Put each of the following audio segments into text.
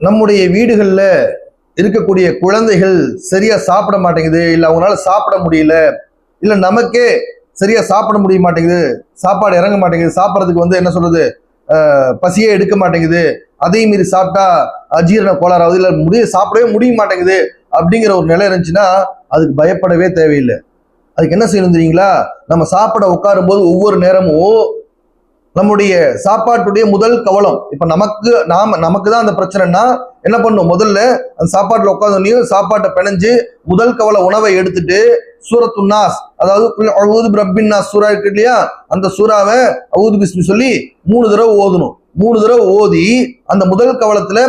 நம்முடைய வீடுகளில் இருக்கக்கூடிய குழந்தைகள் சரியாக சாப்பிட மாட்டேங்குது இல்லை அவங்களால சாப்பிட முடியல இல்லை நமக்கே சரியாக சாப்பிட முடிய மாட்டேங்குது சாப்பாடு இறங்க மாட்டேங்குது சாப்பிட்றதுக்கு வந்து என்ன சொல்கிறது பசியே எடுக்க மாட்டேங்குது அதையும் மீறி சாப்பிட்டா அஜீரண கோளாறாவது இல்லை முடிய சாப்பிடவே முடிய மாட்டேங்குது அப்படிங்கிற ஒரு நிலை இருந்துச்சுன்னா அதுக்கு பயப்படவே தேவையில்லை. அதுக்கு என்ன செய்யணும் தெரியுங்களா? நம்ம சாப்பிட உட்காரும் போது ஒவ்வொரு நேரமும் நம்முடைய சாப்பாட்டுடைய முதல் கவலம். இப்ப நமக்கு நாம நமக்கு தான் அந்த பிரச்சனைனா என்ன பண்ணும்? முதல்ல அந்த சாப்பாட்டுல உட்காந்தோடனையும் சாப்பாட்டை பிணைஞ்சு முதல் கவல உணவை எடுத்துட்டு சூரத்து நாஸ் அதாவது குல் அஊது நாஸ் சூரா இருக்கு இல்லையா? அந்த சூறாவை அவுது பிஸ்மி சொல்லி மூணு தடவை ஓதணும். மூணு தடவை ஓதி அந்த முதல் கவலத்துல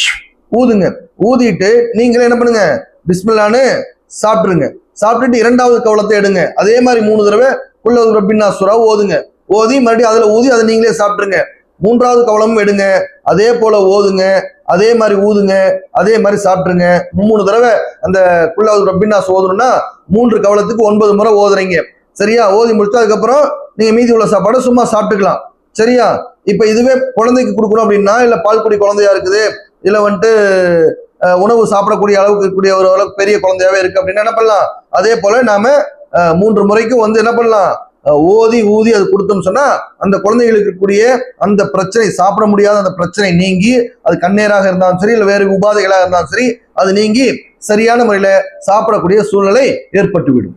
ஷ் ஊதுங்க. ஊதிட்டு நீங்களே என்ன பண்ணுங்க? பிஸ்மில்லான்னு சாப்பிட்டுருங்க. சாப்பிட்டுட்டு இரண்டாவது கவலத்தை எடுங்க. அதே மாதிரி மூணு தடவை குல் ரப்பின் நாஸ் சூறா ஓதுங்க. ஓதி மறுபடியும் அதில் ஊதி அதை நீங்களே சாப்பிட்ருங்க மூன்றாவது கவலமும் எடுங்க. அதே போல ஓதுங்க. அதே மாதிரி ஊதுங்க. அதே மாதிரி சாப்பிட்ருங்க மூணு தடவை அந்த குள்ளாவது ரப்பின்னாஸ் ஓதணும்னா மூன்று கவலத்துக்கு ஒன்பது முறை ஓதுறீங்க. சரியா? ஓதி முடிச்சு அதுக்கப்புறம் நீங்கள் மீதி உள்ள சாப்பாடை சும்மா சாப்பிட்டுக்கலாம். சரியா? இப்போ இதுவே குழந்தைக்கு கொடுக்கணும் அப்படின்னா இல்ல பால்குடி குழந்தையா இருக்குது இல்லை வந்துட்டு உணவு சாப்பிடக்கூடிய அளவுக்கு இருக்கக்கூடிய ஒரு அளவுக்கு பெரிய குழந்தையாவே இருக்கு அப்படின்னா என்ன பண்ணலாம்? அதே போல நாம மூன்று முறைக்கும் வந்து என்ன பண்ணலாம்? ஓதி ஊதி அது கொடுத்தோம்னு சொன்னா அந்த குழந்தைகளுக்கு இருக்கக்கூடிய அந்த பிரச்சனை சாப்பிட முடியாத அந்த பிரச்சனை நீங்கி அது கண்ணீராக இருந்தாலும் சரி இல்லை வேறு உபாதைகளாக இருந்தாலும் சரி அது நீங்கி சரியான முறையில சாப்பிடக்கூடிய சூழ்நிலை ஏற்பட்டுவிடும்.